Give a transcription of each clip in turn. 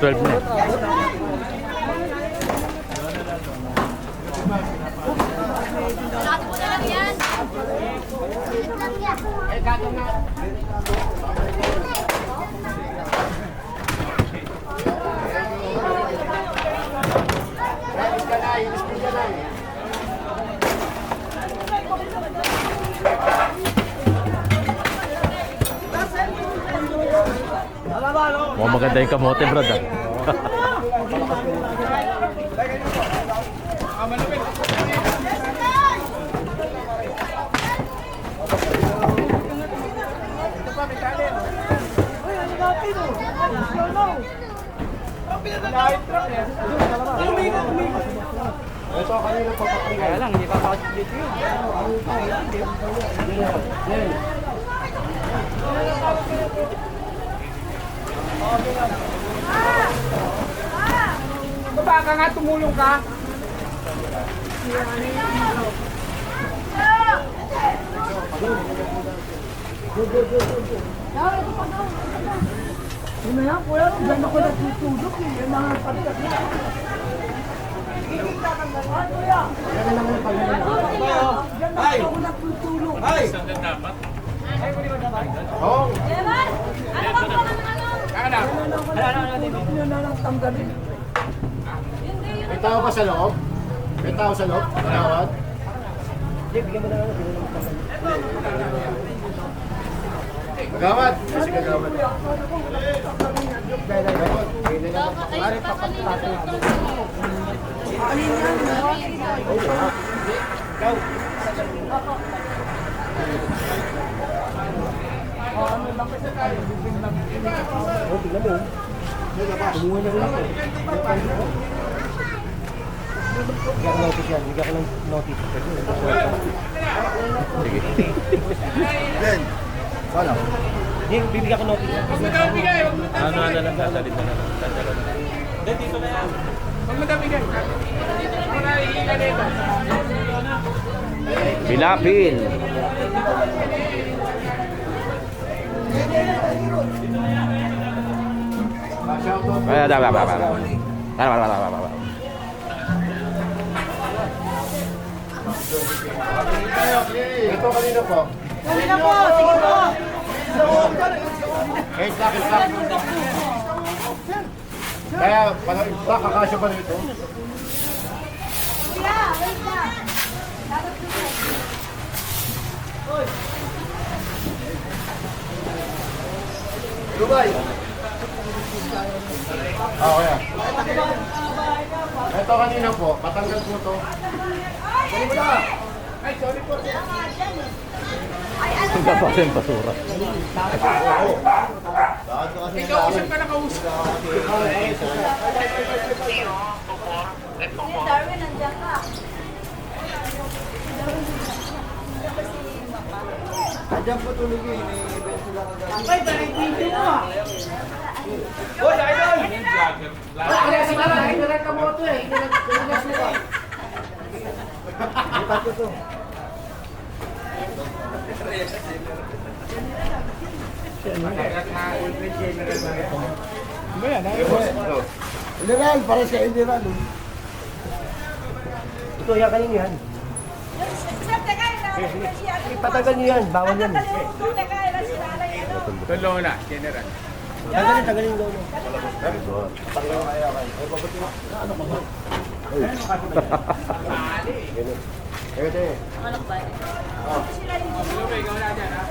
对。对 maganda yung kamote, brad. ah. Kaya lang, hindi pa makasiplit yun. Baba ka nga, tumulong ka. Ano yan, kuya? Diyan ako natutulog eh. Yan ang pagkat niya. Diyan ako natutulog. Ano na lang tanggalin. May tao ba sa loob? May tao sa loob? Manawad? Gagawad! Kasi gagawad. Sige. Yan. Wala. Ano, ano lang, dadalhin mo na lang. Dadalhin. Huwag madami ka. Wala iilan nito. Bilapin. Shoutout. Ay, da, ba, ba, ba, ba. Ba, ba, ba, ba, ba. Kanina po. Kanina po, sige po. Kahit sa akin sa Kaya, kakasya pa. Dubai. Ah, kaya. Ito kanina po, patanggal po to. Sorry mo na. Ay, sorry po. Ang kapasa yung basura. Ikaw, usap ka na kausap. Darwin, nandiyan ka. Andiyan po tulog eh. May event sila kagabi. Ay, parang video mo ah. Boy, idol! Kaya si Mara, hindi na kamoto eh. Hindi na suka. Lipat ko to. General, para sa General. Ito, yan kayo yan. Sir, teka, ilalagay siya. Patagal niyo yan, bawal yan. eh. Sila na ano. Na, general. Tagalin, tagalin daw. no? Kaya tayo. Tulo, ikaw na dyan, ha?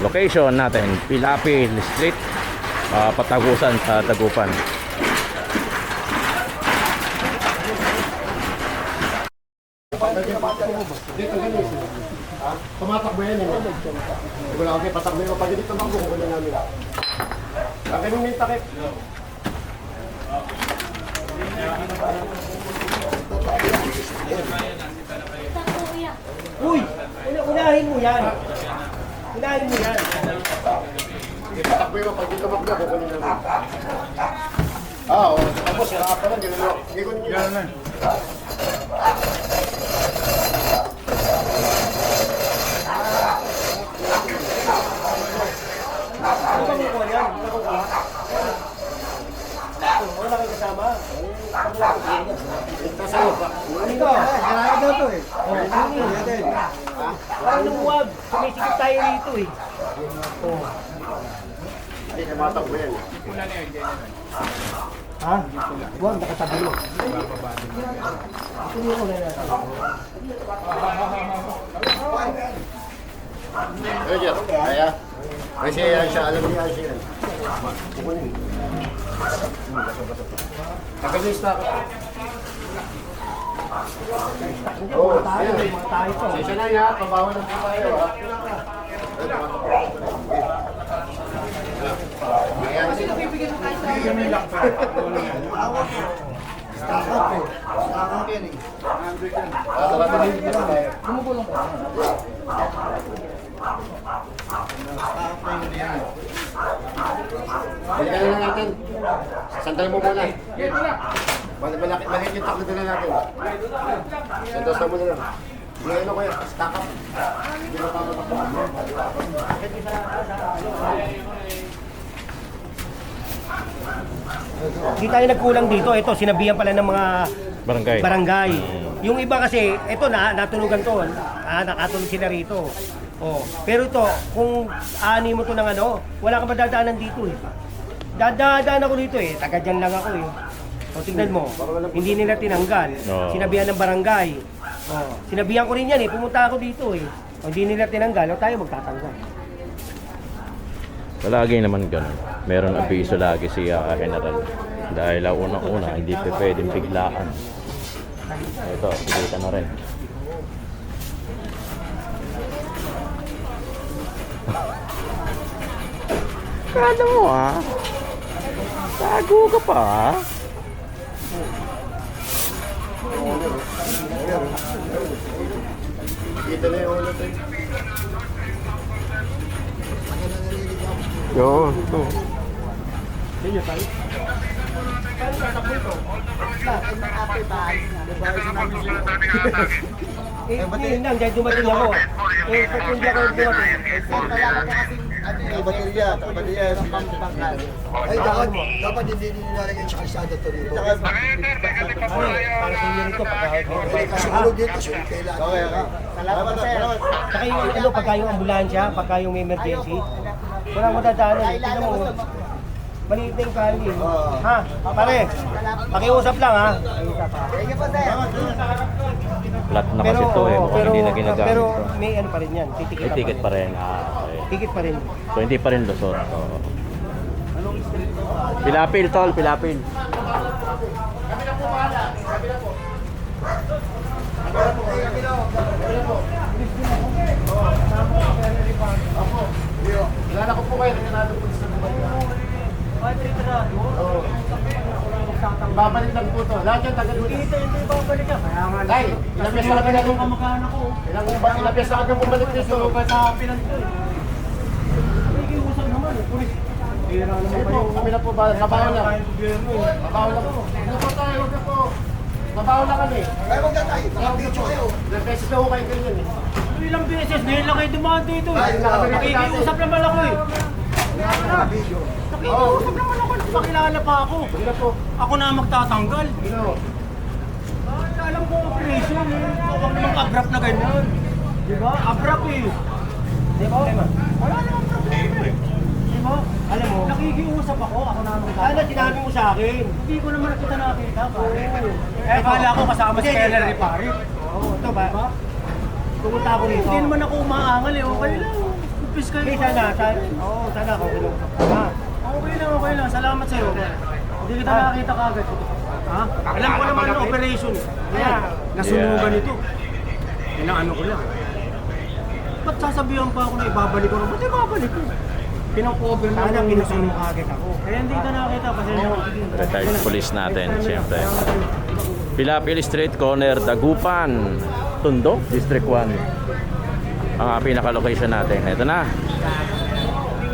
Location natin, Pilapil Street, ah, Patagusan sa Tagupan. Dito ganun. Ha? Tumatakbo yan eh. Wala okay, patakbo yun. Pag hindi tumakbo, kukunin namin. Akin yung may takip. Uy! Una, unahin mo yan. Unahin mo yan. Takbo yun, pag dito magda, kukunin namin. Ah, oo. Tapos, sira ka lang, ginalo. Ikon niyo. Gano'n na. Ano ba kukuha yan? Ano kukuha? Wala kang kasama. Tapos ano ba? Ito, kailangan daw to eh. Oh, ano Parang lumuwag. Sumisikip tayo rito eh. Oh. Hindi, tumatakbo yan. Ha? Huwag, nakatabi mo. Ito yung una natin. Ano dyan? Kaya? Kasi yan siya, alam niya siya yan. Kukunin. Tagalista ka. Oo, Tayo, ayun. may mga tayo to. Sensya na yan, pabawal na po tayo. ha? Ah, tara, tara. Balikan na lang natin. Sandal mo muna. Mal malaki, malaki yung takbo na natin. Sandal mo muna lang. Hindi ano kaya, stack up. Hindi na Hindi tayo nagkulang dito. Ito, sinabihan pala ng mga Barangay. barangay. Yung iba kasi, ito na, natulugan to. Ah, nakatulog sila rito. Oh. Pero ito, kung ani mo to ng ano, wala ka madadaanan dito eh. Dadaan ako dito eh. Taga dyan lang ako eh. O tingnan mo, hindi nila tinanggal. Oo. Sinabihan ng barangay. Oh. Sinabihan ko rin yan eh, pumunta ako dito eh. O hindi nila tinanggal, o tayo magtatanggal. Palagi naman ganun. Meron abiso lagi si ah, General. Dahil ah, unang-una, hindi pa pwedeng biglaan. Ito, kita na rin. Kala mo ah. Tago ka pa ah. Dito na yung ulo tayo. Yo, ito. Eh, yun lang, dahil dumating ako. Eh, pag hindi ako dumating, Ay, baterya, baterya, pangpangkal. Ay, dapat, dapat hindi sa to ano, inyo rito, pagka May kasunod din, kasunod kailangan. Okay, okay. Salamat, salamat. Saka yung ano, pagka yung ambulansya, pagka emergency, walang madadaanan. Tingnan mo, maliit na yung kalye. Ha? Pare, pakiusap lang ha. Pakiusap ha. Flat na kasi to eh. Mukhang hindi na ginagamit pero to. may ano pa rin yan, titikit, May ticket pa rin. Ah, okay. Ticket pa rin. So hindi pa rin lusot. Oo. Pilapil tol, pilapil. Kilala ko po kayo, nangyarado po sa Dubai. Oo. Babalik lang po to. Lahat yan taga Dubai. Ito, ito yung babalik ka. Kaya nga. Tay, ilang beses na kami nag kamag-anak ko. Ilang ilang beses na kami bumalik dito. sa pinanto eh. Eh, pulis. Sige po, kami na po ba? Trabaho lang. Eh. Trabaho lang po. Ano po tayo? Huwag na po. Trabaho lang kami. Ay, wag na tayo. Nakapicture kayo. Ilang beses na po kayo ganyan eh. Ilang beses, ngayon lang kayo dumaan dito eh. Nakikiusap naman ako eh. Nakikiusap naman ako. Pakilala pa ako. Ako na ang magtatanggal. Ah, alam ko operation eh. Huwag namang abrap na ganyan. Di ba? Abrap eh. Di ba? Wala namang problema eh. Di ba? Alam mo, nakikiusap ako, ako na ang magtatanggal. Ano, sinabi mo sa akin? Hindi ko naman kita nakita, pare. Eh, akala ko kasama si Keller ni pare. Oo, ito ba? Pumunta ako dito. Hindi naman ako umaangal eh, okay lang. Upis kayo. Okay, sana, sana. Oo, sana ako. Ha? Okay lang, okay lang. Salamat sa'yo. Hindi kita nakakita kagad. Ha? Alam ko naman ang operation. Kaya, nasunugan Yeah. ito. Inaano ko lang. Ba't sasabihan pa ako na ibabalik ko? Ba't ibabalik ko? Pinocover mo. Sana kinusur mo kagad ako. Kaya hindi ka nakakita. Pasensya ka. Retired police natin, siyempre. Pilapil Street Corner, Dagupan, Tondo, District 1. Ang pinaka-location natin. Ito na.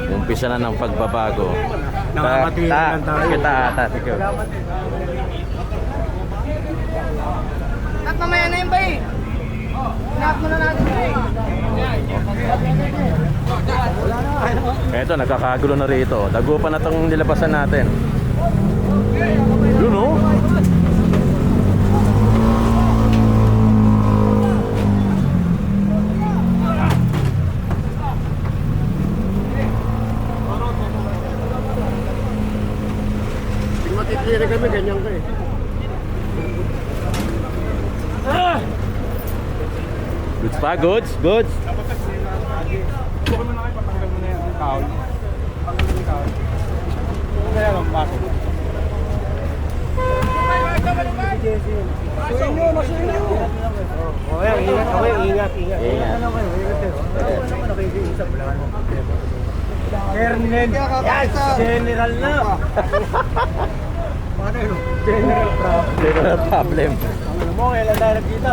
Umpisa na ng pagbabago. Lang tayo. Kita ata. At mamaya na yun ba eh? Inaap mo na natin eh? Ito, nagkakagulo na rito. Dagupan na itong nilabasan natin. Pag matitiri kami, ganyan ka eh. Goods pa, goods, goods. Bukan mo na kayo, patanggal mo na yan. Yung kahoy. Patanggal mo yung kahoy. Kaya lang, bakit? Masuin nyo, masuin nyo. Okay, ingat, okay, ingat, ingat. Ingat. Ano kayo, ingat kayo. Ano naman nakikiusap lang. Colonel, yes, General na. Paano yun? General Prof. General problem. Ano mo, kailan tayo nagkita?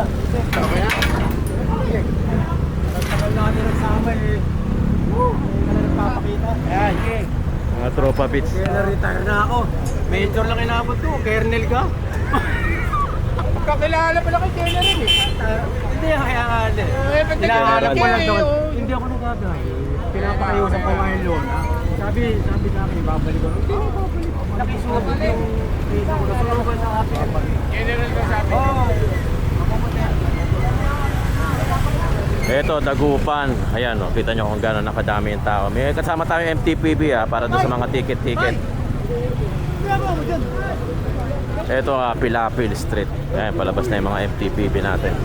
Tagal natin nagsama eh. Woo! Kailan nagpapakita? Ayan, sige. Mga tropa bits. Kaya na-retire na ako. Mentor lang inabot ko, Kernel ka. Kakilala pala kay rin eh. Hindi, kaya nga hindi. Eh, Hinahanap ko lang doon. kayo? Hindi ako nagagay. Pinapakayusan ko nga yung loan. ah. Sabi, sabi sa akin, babalik ko. Hindi babalik. Nakisuot yung visa ko. Nasunugan sa akin. General ka sabi. Oo. Ito, Dagupan. Ayan, oh, kita nyo kung gano'n nakadami yung tao. May kasama tayo MTPB ah, para doon sa mga ticket-ticket. Ito, ah, Pilapil Street. Ayan, palabas na yung mga MTPB natin.